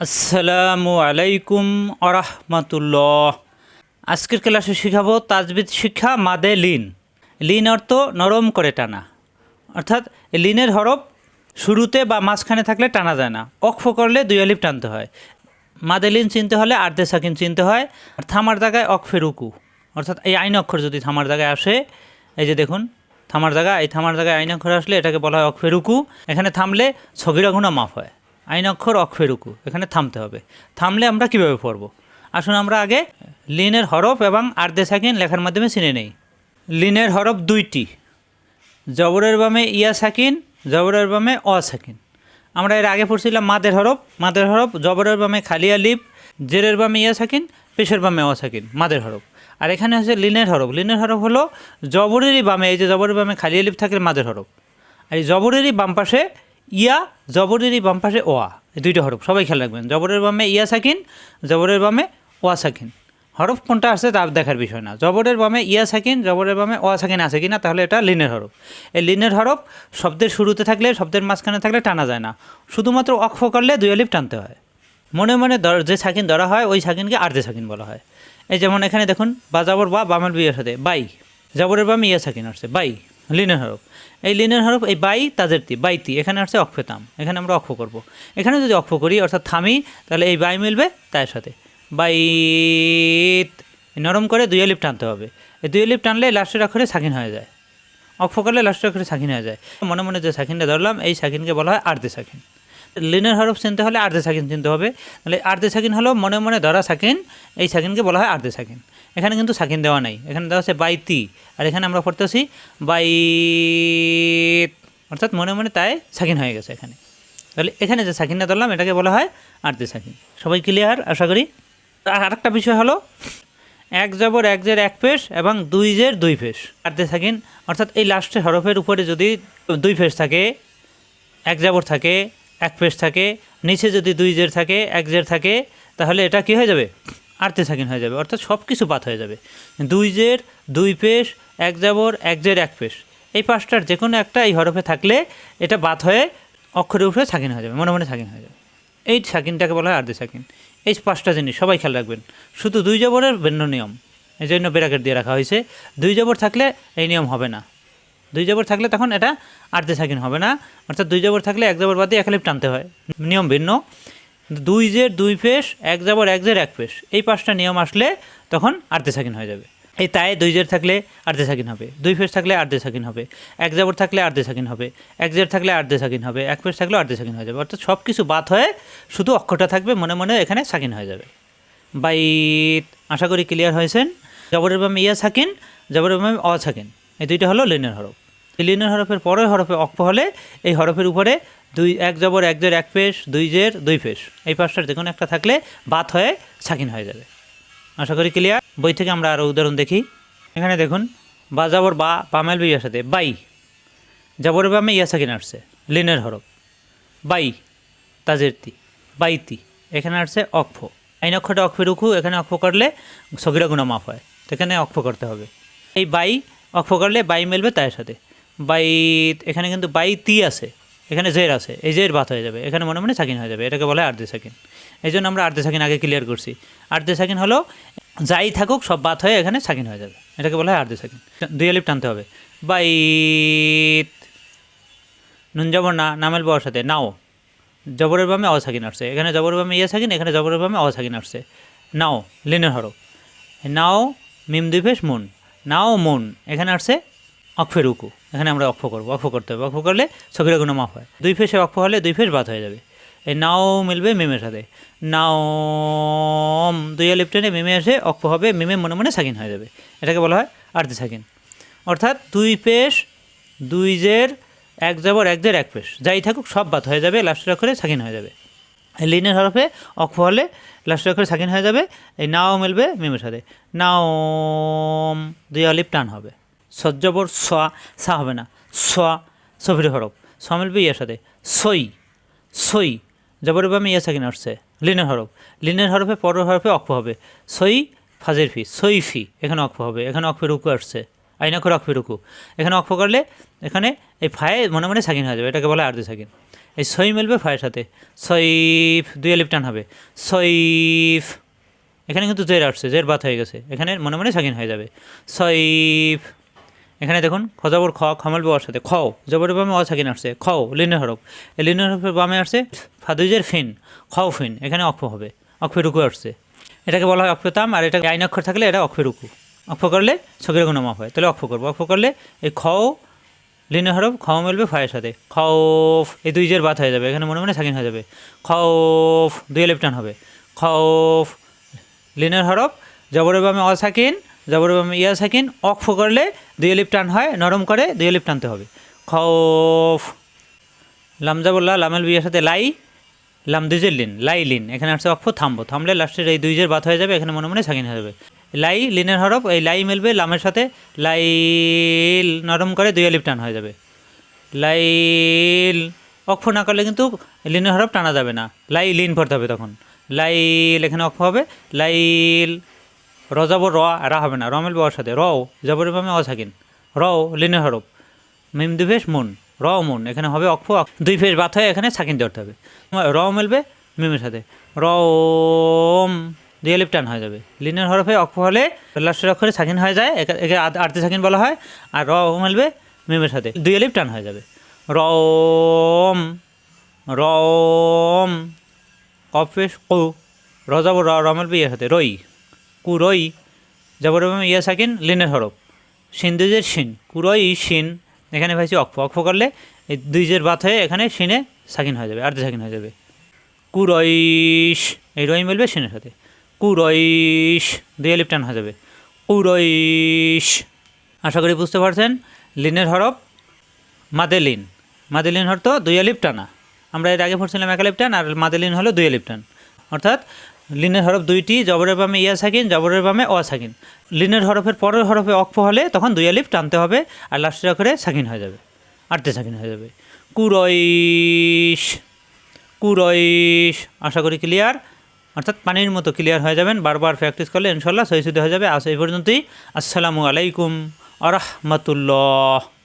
আসসালামু আলাইকুম আরহামাতুল্লাহ। আজকের ক্লাসে শিখাবো তাজবিদ শিক্ষা মাদে লিন। লিন অর্থ নরম করে টানা। অর্থাৎ লিনের হরফ শুরুতে বা মাঝখানে থাকলে টানা যায় না। অক্ষ করলে দুই আলিফ টানতে হয়। মাদে লিন চিনতে হলে আর্ধে সাকিন চিনতে হয়। আর থামার জায়গায় অক্ষে রুকু। অর্থাৎ এই আইন অক্ষর যদি থামার জায়গায় আসে, এই যে দেখুন, থামার জায়গা এই থামার জায়গায় আইন অক্ষর আসলে এটাকে বলা হয় অক্ষে রুকু। এখানে থামলে ছগিরা গুণা মাফ হয়। আইন অক্ষর অক্ষে রুকু এখানে থামতে হবে। থামলে আমরা কীভাবে পড়ব? আসুন আমরা আগে লিনের হরফ এবং আর্ধে সাকিন লেখার মাধ্যমে চিনে নেই। লিনের হরফ দুইটি, জবরের বামে ইয়া সাকিন জবরের বামে অ সাকিন আমরা এর আগে পড়ছিলাম মাদের হরফ মাদের হরফ জবরের বামে খালিয়া লিপ, জেরের বামে ইয়া সাকিন পেশের বামে অ সাকিন মাদের হরফ। আর এখানে হচ্ছে লিনের হরফ লিনের হরফ হলো জবরেরই বামে, এই যে জবরের বামে খালিয়া লিপ থাকে মাদের হরফ। আর এই জবরেরই বাম পাশে ইয়া, জবরেরই বাম পাশে ওয়া, এই দুইটা হরফ, সবাই খেয়াল রাখবেন। জবরের বামে ইয়া সাকিন, জবরের বামে ওয়া সাকিন। হরফ কোনটা আছে তা দেখার বিষয় না। জবরের বামে ইয়া সাকিন, জবরের বামে ওয়া সাকিন আছে কিনা, তাহলে এটা লিনের হরফ। এই লিনের হরফ শব্দের শুরুতে থাকলে, শব্দের মাঝখানে থাকলে টানা যায় না। শুধুমাত্র অক্ষ করলে দুই আলিফ টানতে হয়। মনে মনে যে সাকিন ধরা হয়, ওই সাকিনকে আর্ধে সাকিন বলা হয়। এই যেমন এখানে দেখুন, বা জবর বা বামের বিয়ের সাথে, বাই। জবরের বামে ইয়া সাকিন আসছে, বাই। লিনের হরফ। এই লিনের হরফ, এই বাই তাদের তি বাইতি এখানে আসছে অক্ষতাম এখানে আমরা অক্ষ করব। এখানে যদি অক্ষ করি, অর্থাৎ থামি, তাহলে এই বাই মিলবে তার সাথে। বাই নরম করে দুই লিপ টানতে হবে। এই দুই লিপ টানলে লাস্টের অক্ষরে স্বাধীন হয়ে যায়। অক্ষ করলে লাস্টের অক্ষরে সাকিন হয়ে যায়। মনে মনে যে সাকিনটা ধরলাম, এই সাকিনকে বলা হয় আর্ধে সাকিন। লিনের হরফ চিনতে হলে আর্ধে সাকিন চিনতে হবে। তাহলে আর্ধে সাকিন হলো মনে মনে ধরা সাকিন, এই সাকিনকে বলা হয় আর্ধে সাকিন। এখানে কিন্তু সাকিন দেওয়া নাই, এখানে দেওয়া আছে বাইতি। আর এখানে আমরা পড়তেছি বাই অর্থাৎ মনে মনে তাই সাকিন হয়ে গেছে এখানে। তাহলে এখানে যে সাকিনটা ধরলাম, এটাকে বলা হয় আর্ধে সাকিন। সবাই ক্লিয়ার আশা করি। আর আরেকটা বিষয় হলো, এক জবর, এক জের, এক পেশ এবং দুই জের, দুই পেশ আর্ধে সাকিন, অর্থাৎ এই লাস্টের হরফের উপরে যদি দুই পেশ থাকে, এক জাবর থাকে এক পেশ থাকে, নিচে যদি দুই জের থাকে, এক জের থাকে, তাহলে এটা কি হয়ে যাবে? আর্ধে সাকিন হয়ে যাবে, অর্থাৎ সব কিছু বাদ হয়ে যাবে। দুই জের, দুই পেশ এক জাবর, এক জের, এক পেশ এই পাঁচটার যে কোনো একটা এই হরফে থাকলে এটা বাদ হয়ে অক্ষরে উঠে সাকিন হয়ে যাবে, মনে মনে সাকিন হয়ে যাবে। এই সাকিনটাকে বলা হয় আর্ধে সাকিন এই পাঁচটা জিনিস সবাই খেয়াল রাখবেন। শুধু দুই জবরের ভিন্ন নিয়ম, এই জন্য বেরাকেট দিয়ে রাখা হয়েছে। দুই জবর থাকলে এই নিয়ম হবে না। দুই জবর থাকলে তখন এটা আর্ধে সাকিন হবে না। অর্থাৎ দুই জবর থাকলে এক জবর বাদে এক আলিফ টানতে হয়। নিয়ম ভিন্ন। দুই জের দুই পেশ এক জবর, এক জের, এক পেশ এই পাঁচটা নিয়ম আসলে তখন আর্ধে সাকিন হয়ে যাবে। এই তাই দুই জের থাকলে আর্ধে সাকিন হবে। দুই পেশ থাকলে আর্ধে সাকিন হবে। এক জবর থাকলে আর্ধে সাকিন হবে। এক জের থাকলে আর্ধে সাকিন হবে। এক পেশ থাকলে আর্ধে সাকিন হয়ে যাবে। অর্থাৎ সব কিছু বাদ হয়ে শুধু অক্ষরটা থাকবে, মনে মনে এখানে সাকিন হয়ে যাবে। বাইত আশা করি ক্লিয়ার হয়েছেন। জবরের বামে ইয়া সাকিন, জবরের বামে অ সাকিন। এই দুইটা হলো লিনের হরফ। এই লিনের হরফের পরের হরফে অক্ষ হলে এই হরফের উপরে দুই এক জবর, এক জের, এক পেশ, দুই জের, দুই পেশ। এই পাঁচটার যে কোনো একটা থাকলে বাত হয়ে সাকিন হয়ে যাবে। আশা করি ক্লিয়ার বই থেকে আমরা আরও উদাহরণ দেখি। এখানে দেখুন, বা জবর, বা বামেল বিয়ার সাথে। বাই। জবরের বামে ইয়া সাকিন আসছে। লিনের হরফ। বাই। তাজের তি। বাইতি এখানে আসছে অক্ষ। আইন অক্ষটা অক্ষ রুখু, এখানে অক্ষ করলে সগিরা গুণা মাফ হয়। তো এখানে অক্ষ করতে হবে। এই বাই অক্ষ করলে বাই মেলবে তার সাথে। বাই, এখানে কিন্তু বাই তি আছে। এখানে জের আছে। এই জের বাত হয়ে যাবে। এখানে মনে মনে সাকিন হয়ে যাবে। এটাকে বলা আর্ধে সাকিন। এই জন্য আমরা আর্ধে সাকিন আগে ক্লিয়ার করছি। আর্ধে সাকিন হলো, যাই থাকুক, সব বাত হয়ে এখানে সাকিন হয়ে যাবে। এটাকে বলা হয় আর্ধে সাকিন। দুই আলিপ টানতে হবে। বাই নুন জবর না নামেল বর সাথে। নাও। জবরের বামে অ সাকিন আসছে। এখানে জবরের বামে ইয়ে সাকিন, এখানে জবরের বামে অ সাকিন আসছে। নাও লিনের হরফ নাও, মিম দুই ফেস মুন। নাও মন। এখানে আসছে অক্ষের উকু এখানে আমরা অক্ষ করব। অক্ষ করতে হবে। অক্ষ করলে ছকিরা গুণ মাফ হয়। দুই ফেসে অক্ষ হলে দুই ফেস বাদ হয়ে যাবে। এই নাও মিলবে মিমের সাথে। নাও দুই আলিপ টেনে মিমে এসে অক্ষ হবে মিমে মনে মনে সাকিন হয়ে যাবে। এটাকে বলা হয় আর্ধি সাকিন অর্থাৎ দুই পেশ দুই জের, এক জবর, এক জের, এক পেশ যাই থাকুক, সব বাদ হয়ে যাবে, লাস্টের অক্ষরে সাকিন হয়ে যাবে। লিনের হরফে অক্ষ হলে লাস্টের অক্ষরে সাকিন হয়ে যাবে, এই নাও মিলবে মিমের সাথে। নাও দুই আলিপ টান হবে। সজ্জবর সোয়া সা হবে না। সোয়া সফির হরফ। স মিলবে ইয়ের সাথে। সই সই জবরের বামে ইয়ে সাকিন আসছে। লিনের হরফ। লিনের হরফে পরের হরফে অক্ষ হবে। সই, ফাজের ফি, সই ফি, এখানে অক্ষ হবে। এখানে অক্ষ রুকু আসছে। আইনাক্ষর অক্ষে রুকু। এখানে অক্ষ করলে এখানে এই ফায়ে মনে মনে সাকিন হয়ে যাবে, এটাকে বলা আর্ধ সাকিন এই সই মিলবে ফায়ের সাথে। সইফ, দুই আলিফ টান হবে। সইফ, এখানে কিন্তু জের আসছে, জের বাত হয়ে গেছে। এখানে মনে মনে সাকিন হয়ে যাবে। সইফ, এখানে দেখুন খজাবর খ খামাল বাবার সাথে। খ, জবরের বামে অ সাকিন আসছে। খ লিনের হরফ। এই লিনের হরফের বামে আসছে ফাদুজের ফিন। খাও ফিন। এখানে অক্ষ হবে। অক্ষে রুকু আসছে। এটাকে বলা হয় অক্ষতাম, আর এটা আইন অক্ষর থাকলে এটা অক্ষে রুকু। অক্ষ করলে ছকের গুণ মাপ হয়। তাহলে অক্ষ করব। অক্ষ করলে এই খ লিনের হরফ, খাও মিলবে ফায়ের সাথে। খৌফ এই দুই জের বাত হয়ে যাবে। এখানে মনে মনে সাকিন হয়ে যাবে। খৌফ দুই লেফটান হবে। খৌফ লিনের হরফ, জবরের বামে অ সাকিন, জবরের বামে ইয়া সাকিন অক্ষ করলে দুই লিপ টান হয়, নরম করে দুই লিপ টানতে হবে খৌফ লামজাবুল্লাহ লামেল বিয়ের সাথে লাই, লাম দুইজের লিন, লাই লিন। এখানে আসছে অক্ষ থামবো। থামলে লাস্টের এই দুইজের বাত হয়ে যাবে। এখানে মনে মনে সাকিন হয়ে যাবে। লাই, লিনের হরফ, এই লাই মিলবে, লামের সাথে লাইল নরম করে দুই লিপ টান হয়ে যাবে। লাইল অক্ষ না করলে কিন্তু লিনের হরফ টানা যাবে না। লাই লিন পড়তে হবে তখন। লাইল এখানে অক্ষ হবে লাইল র যাব র রা হবে না। র মিলবে ওর সাথে। রও জবরের বামে অ থাকিন রও, লিনের হরফ। মিম ফেস মুন। র মুন, এখানে হবে অক্ষ দুই ফেস বাত হয়ে এখানে সাকিন ধরতে হবে। র মিলবে মিমের সাথে। রম দুই লিপ টান হয়ে যাবে। লিনের হরফে অক্ষ হলে লাস্টের অক্ষরে সাকিন হয়ে যায়, একে- আর্ধে সাকিন বলা হয়, আর র মিলবে মেমের সাথে। দুই লিপ টান হয়ে যাবে। রম রম, কফেস কু, র যাব র রমেল ইয়ের সাথে, রই, কু রই যাবর ইয়ে সাকিন লিনের হরফ। সিন্ধুজের শিন কুরই শিন, এখানে ভাইছি অক্ষ। অক্ষ করলে এই দুইজের বাত হয়ে এখানে শিনে সাকিন হয়ে যাবে আর্ধে সাকিন হয়ে যাবে। কুরইশ এই রই মিলবে শিনের সাথে। কুরইশ দুই লিপ টান হয়ে যাবে। কুরইশ। আশা করি বুঝতে পারছেন? লিনের হরফ মাদেলিন। মাদেলিন হর তো দুই আলিপ টানা। আমরা এর আগে পড়ছিলাম এক আলিপ টান, আর মাদেলিন হলো দুই আলিপ টান। অর্থাৎ লিনের হরফ দুইটি, জবরের বামে ইয়া সাকিন, জবরের বামে অ সাকিন। লিনের হরফের পরের হরফে অক্ষ হলে তখন দুই আলিপ টানতে হবে, আর লাস্টের অক্ষরে সাকিন হয়ে যাবে। আটতে সাকিন হয়ে যাবে। কুরইশ। কুরইশ। আশা করি ক্লিয়ার অর্থাৎ পানির মতো ক্লিয়ার হয়ে যাবেন। বারবার প্র্যাকটিস করলে ইনশাল্লাহ সহিশুদ্ধ হয়ে যাবে। আস এই পর্যন্তই। আসসালামু আলাইকুম। আরহামতুল্লাহ।